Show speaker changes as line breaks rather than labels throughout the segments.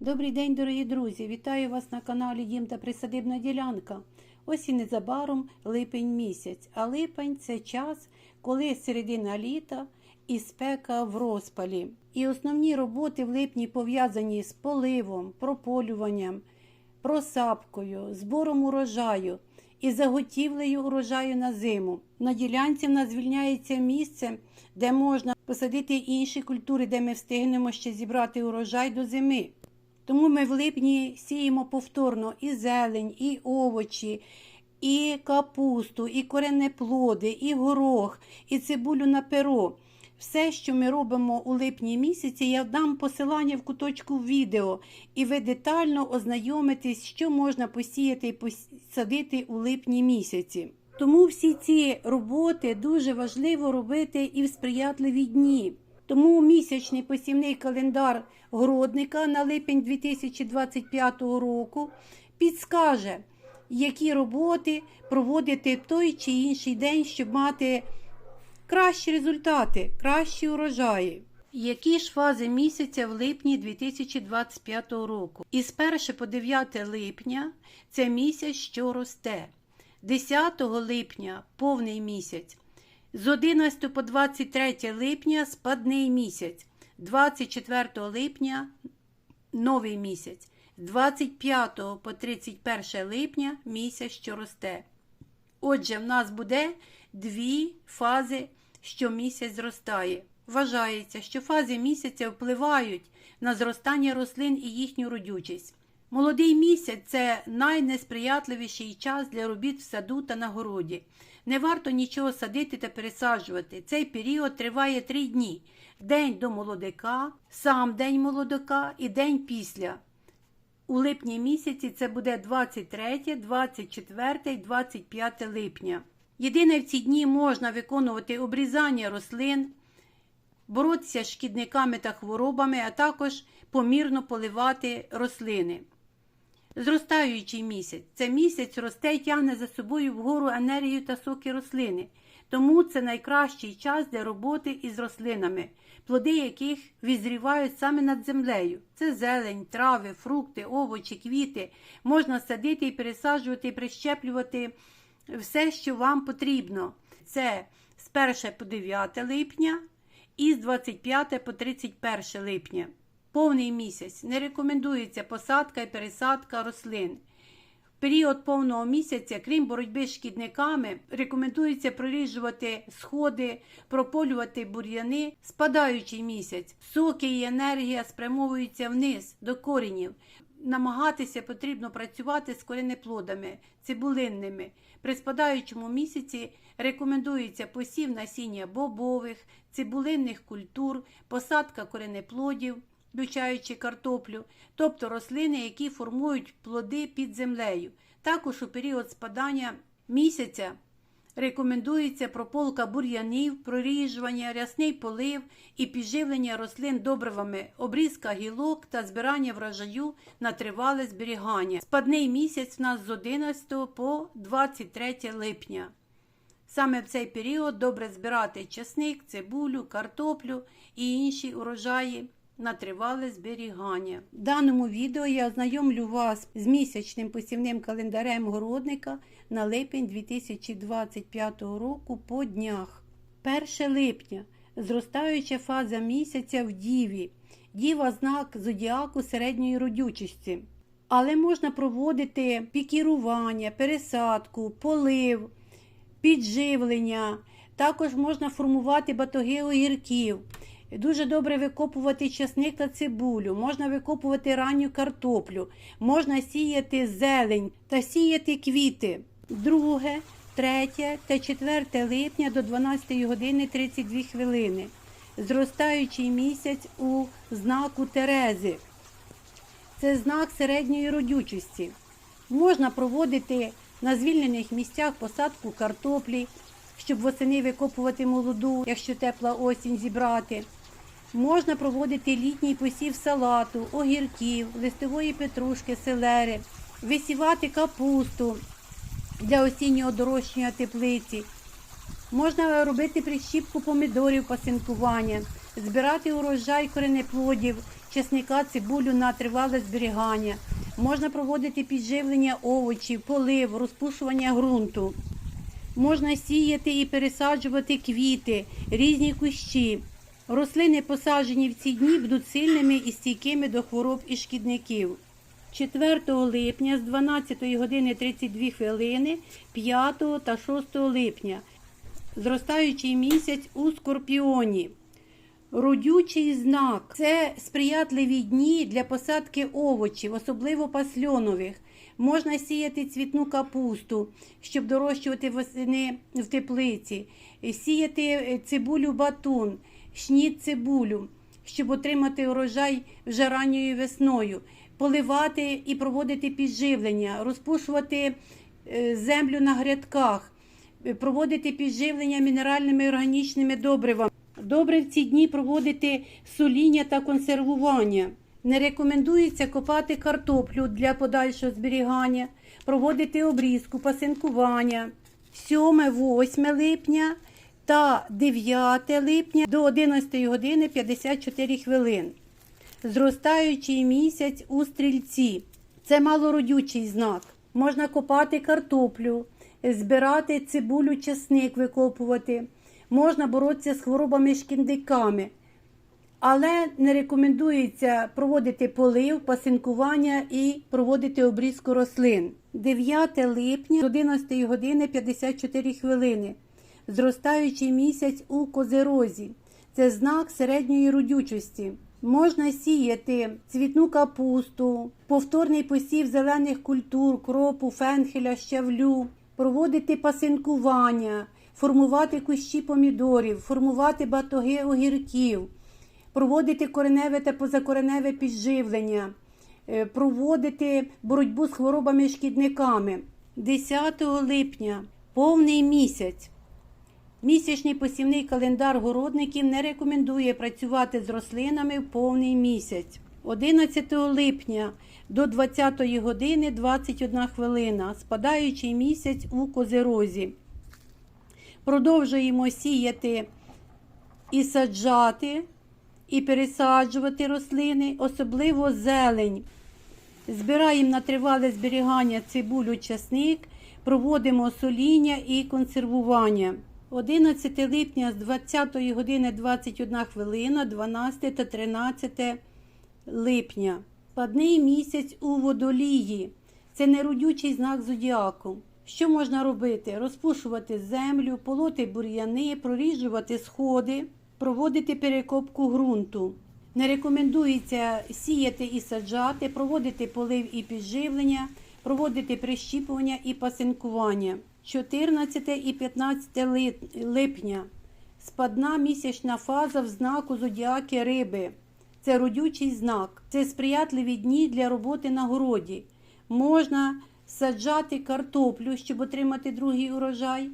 Добрий день, дорогі друзі! Вітаю вас на каналі Дім та Присадибна ділянка. Ось і незабаром липень місяць. А липень це час, коли середина літа і спека в розпалі. І основні роботи в липні пов'язані з поливом, прополюванням, просапкою, збором урожаю і заготівлею урожаю на зиму. На ділянці в нас звільняється місце, де можна посадити інші культури, де ми встигнемо ще зібрати урожай до зими. Тому ми в липні сіємо повторно і зелень, і овочі, і капусту, і коренеплоди, і горох, і цибулю на перо. Все, що ми робимо у липні місяці, я дам посилання в куточку відео, і ви детально ознайомитесь, що можна посіяти і посадити у липні місяці. Тому всі ці роботи дуже важливо робити і в сприятливі дні. Тому місячний посівний календар городника на липень 2025 року підскаже, які роботи проводити той чи інший день, щоб мати кращі результати, кращі урожаї. Які ж фази місяця в липні 2025 року? Із 1 по 9 липня це місяць, що росте. 10 липня повний місяць. З 11 по 23 липня спадний місяць, 24 липня новий місяць, 25 по 31 липня місяць, що росте. Отже, в нас буде дві фази, що місяць зростає. Вважається, що фази місяця впливають на зростання рослин і їхню родючість. Молодий місяць це найнесприятливіший час для робіт в саду та на городі. Не варто нічого садити та пересаджувати. Цей період триває три дні: день до молодика, сам день молодика і день після. У липні місяці це буде 23, 24, 25 липня. Єдине в ці дні можна виконувати обрізання рослин, боротися з шкідниками та хворобами, а також помірно поливати рослини. Зростаючий місяць. Це місяць росте і тягне за собою вгору енергію та соки рослини. Тому це найкращий час для роботи із рослинами, плоди яких відзрівають саме над землею. Це зелень, трави, фрукти, овочі, квіти. Можна садити і пересаджувати, і прищеплювати все, що вам потрібно. Це з 1 по 9 липня і з 25 по 31 липня. Повний місяць не рекомендується посадка і пересадка рослин. В період повного місяця, крім боротьби з шкідниками, рекомендується проріжувати сходи, прополювати бур'яни, спадаючий місяць. Соки і енергія спрямовуються вниз до коренів. Намагатися потрібно працювати з коренеплодами, цибулинними. При спадаючому місяці рекомендується посів насіння бобових, цибулинних культур, посадка коренеплодів включаючи картоплю, тобто рослини, які формують плоди під землею. Також у період спадання місяця рекомендується прополка бур'янів, проріжування, рясний полив і підживлення рослин добривами, обрізка гілок та збирання врожаю на тривале зберігання. Спадний місяць в нас з 11 по 23 липня. Саме в цей період добре збирати чесник, цибулю, картоплю і інші урожаї на тривале зберігання. В даному відео я ознайомлю вас з місячним посівним календарем городника на липень 2025 року по днях. 1 липня зростаюча фаза місяця в Діві. Діва знак зодіаку середньої родючості. Але можна проводити пікірування, пересадку, полив, підживлення. Також можна формувати батоги огірків. Дуже добре викопувати часник та цибулю, можна викопувати ранню картоплю, можна сіяти зелень та сіяти квіти. 2, 3 та 4 липня до 12 години 32 хвилини. Зростаючий місяць у знаку Терези. Це знак середньої родючості. Можна проводити на звільнених місцях посадку картоплі, щоб восени викопувати молоду, якщо тепла осінь зібрати. Можна проводити літній посів салату, огірків, листової петрушки, селери, висівати капусту для осіннього дорощення теплиці. Можна робити прищіпку помідорів пасинкування, збирати урожай коренеплодів чесника, цибулю на тривале зберігання. Можна проводити підживлення овочів, полив, розпушування ґрунту. Можна сіяти і пересаджувати квіти, різні кущі. Рослини, посаджені в ці дні, будуть сильними і стійкими до хвороб і шкідників. 4 липня з 12 години 32 хвилини, 5 та 6 липня. Зростаючий місяць у Скорпіоні. Родючий знак це сприятливі дні для посадки овочів, особливо пасльонових. Можна сіяти цвітну капусту, щоб дорощувати восени в теплиці, сіяти цибулю батун, шнід цибулю, щоб отримати урожай вже ранньою весною, поливати і проводити підживлення, розпушувати е, землю на грядках, е, проводити підживлення мінеральними і органічними добривами. Добре в ці дні проводити соління та консервування. Не рекомендується копати картоплю для подальшого зберігання, проводити обрізку, пасинкування 7-8 липня та 9 липня до 11 години 54 хвилин. Зростаючий місяць у стрільці. Це малородючий знак. Можна копати картоплю, збирати цибулю, чесник викопувати. Можна боротися з хворобами шкідниками. Але не рекомендується проводити полив, пасинкування і проводити обрізку рослин. 9 липня з 11 години 54 хвилини. Зростаючий місяць у козерозі. Це знак середньої родючості. Можна сіяти цвітну капусту, повторний посів зелених культур, кропу, фенхеля, щавлю, проводити пасинкування, формувати кущі помідорів, формувати батоги огірків проводити кореневе та позакореневе підживлення, е, проводити боротьбу з хворобами шкідниками. 10 липня повний місяць. Місячний посівний календар городників не рекомендує працювати з рослинами в повний місяць. 11 липня до 20 години 21 хвилина. Спадаючий місяць у козерозі. Продовжуємо сіяти і саджати і пересаджувати рослини, особливо зелень. Збираємо на тривале зберігання цибулю, часник, проводимо соління і консервування. 11 липня з 20 години 21 хвилина, 12 та 13 липня. Падний місяць у водолії. Це неродючий знак зодіаку. Що можна робити? Розпушувати землю, полоти бур'яни, проріжувати сходи проводити перекопку ґрунту. Не рекомендується сіяти і саджати, проводити полив і підживлення, проводити прищіпування і пасинкування. 14 і 15 липня. Спадна місячна фаза в знаку зодіаки риби. Це родючий знак. Це сприятливі дні для роботи на городі. Можна саджати картоплю, щоб отримати другий урожай.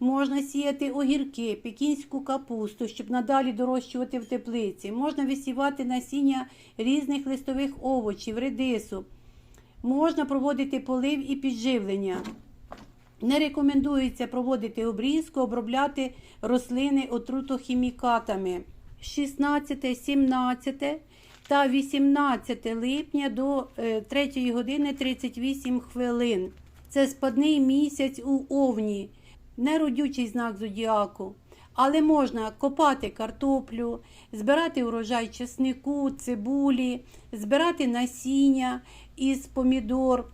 Можна сіяти огірки, пекінську капусту, щоб надалі дорощувати в теплиці. Можна висівати насіння різних листових овочів, редису. Можна проводити полив і підживлення. Не рекомендується проводити обрізку, обробляти рослини отрутохімікатами. 16, 17 та 18 липня до 3 е, години 38 хвилин. Це спадний місяць у овні неродючий знак зодіаку. Але можна копати картоплю, збирати урожай чеснику, цибулі, збирати насіння із помідор,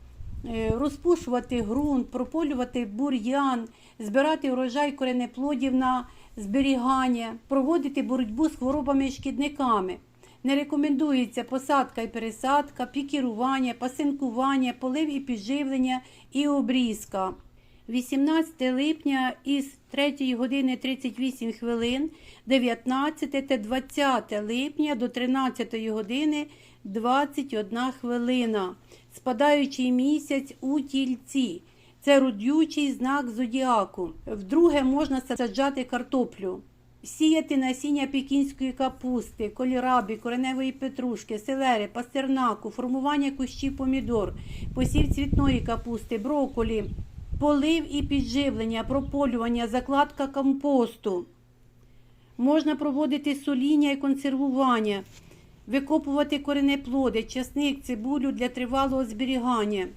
розпушувати ґрунт, прополювати бур'ян, збирати урожай коренеплодів на зберігання, проводити боротьбу з хворобами і шкідниками. Не рекомендується посадка і пересадка, пікірування, пасинкування, полив і підживлення і обрізка. 18 липня із 3 години 38 хвилин, 19 та 20 липня до 13 години 21 хвилина. Спадаючий місяць у тільці. Це родючий знак зодіаку. Вдруге можна саджати картоплю. Сіяти насіння пекінської капусти, кольорабі, кореневої петрушки, селери, пастернаку, формування кущів помідор, посів цвітної капусти, броколі, полив і підживлення, прополювання, закладка компосту. Можна проводити соління і консервування, викопувати коренеплоди, часник, цибулю для тривалого зберігання.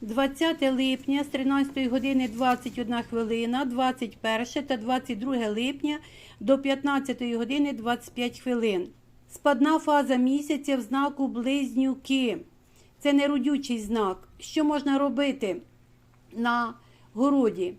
20 липня з 13 години 21 хвилина, 21 та 22 липня до 15 години 25 хвилин. Спадна фаза місяця в знаку близнюки. Це неродючий знак. Що можна робити на городі?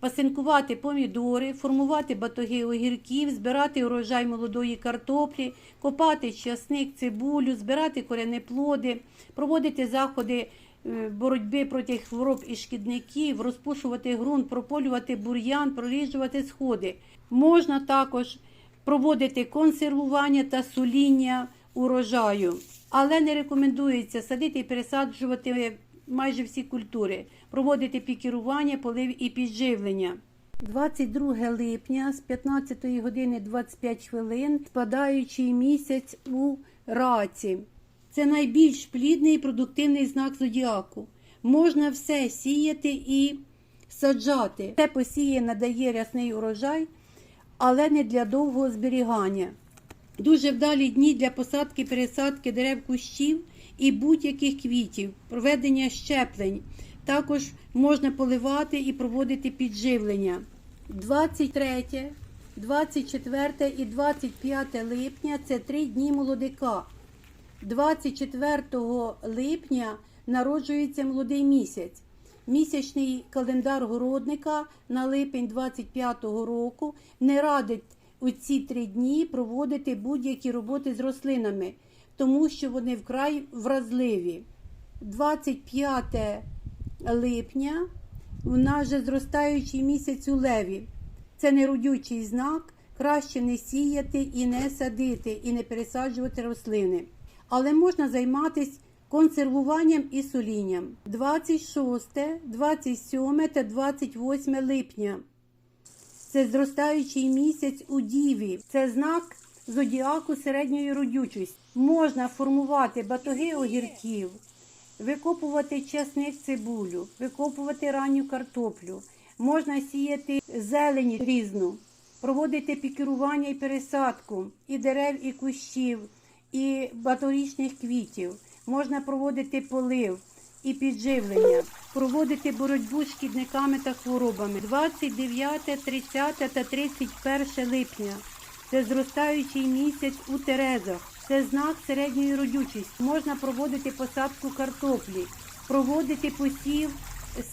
Пасинкувати помідори, формувати батоги огірків, збирати урожай молодої картоплі, копати часник, цибулю, збирати коренеплоди, проводити заходи е, боротьби проти хвороб і шкідників, розпушувати ґрунт, прополювати бур'ян, проріжувати сходи. Можна також проводити консервування та суління урожаю, але не рекомендується садити і пересаджувати майже всі культури, проводити пікірування, полив і підживлення. 22 липня з 15 години 25 хвилин спадаючий місяць у раці. Це найбільш плідний і продуктивний знак зодіаку. Можна все сіяти і саджати. Це посіє надає рясний урожай, але не для довгого зберігання. Дуже вдалі дні для посадки, пересадки дерев кущів і будь-яких квітів, проведення щеплень. Також можна поливати і проводити підживлення. 23, 24 і 25 липня це три дні молодика. 24 липня народжується молодий місяць. Місячний календар городника на липень 25-го року не радить у ці три дні проводити будь-які роботи з рослинами, тому що вони вкрай вразливі. 25 липня у нас же зростаючий місяць у леві. Це неродючий знак, краще не сіяти і не садити, і не пересаджувати рослини. Але можна займатися консервуванням і солінням. 26, 27 та 28 липня. Це зростаючий місяць у Діві. Це знак зодіаку середньої родючості. Можна формувати батоги огірків, викопувати чесник цибулю, викопувати ранню картоплю. Можна сіяти зелені різну, проводити пікірування і пересадку і дерев, і кущів, і баторічних квітів. Можна проводити полив і підживлення, проводити боротьбу з шкідниками та хворобами. 29, 30 та 31 липня. Це зростаючий місяць у Терезах. Це знак середньої родючості. Можна проводити посадку картоплі, проводити посів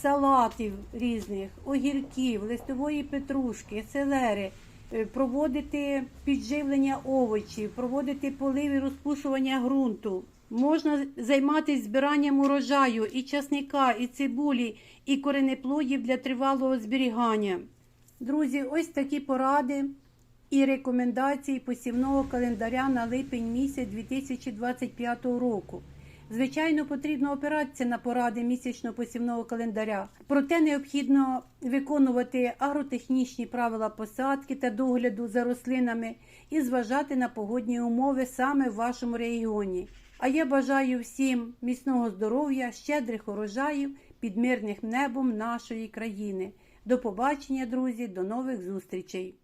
салатів різних, огірків, листової петрушки, селери, е, проводити підживлення овочів, проводити полив і розпушування ґрунту. Можна займатися збиранням урожаю і часника, і цибулі, і коренеплодів для тривалого зберігання. Друзі, ось такі поради і рекомендації посівного календаря на липень місяць 2025 року. Звичайно, потрібно опиратися на поради місячного посівного календаря. Проте необхідно виконувати агротехнічні правила посадки та догляду за рослинами і зважати на погодні умови саме в вашому регіоні. А я бажаю всім міцного здоров'я, щедрих урожаїв під мирним небом нашої країни. До побачення, друзі, до нових зустрічей!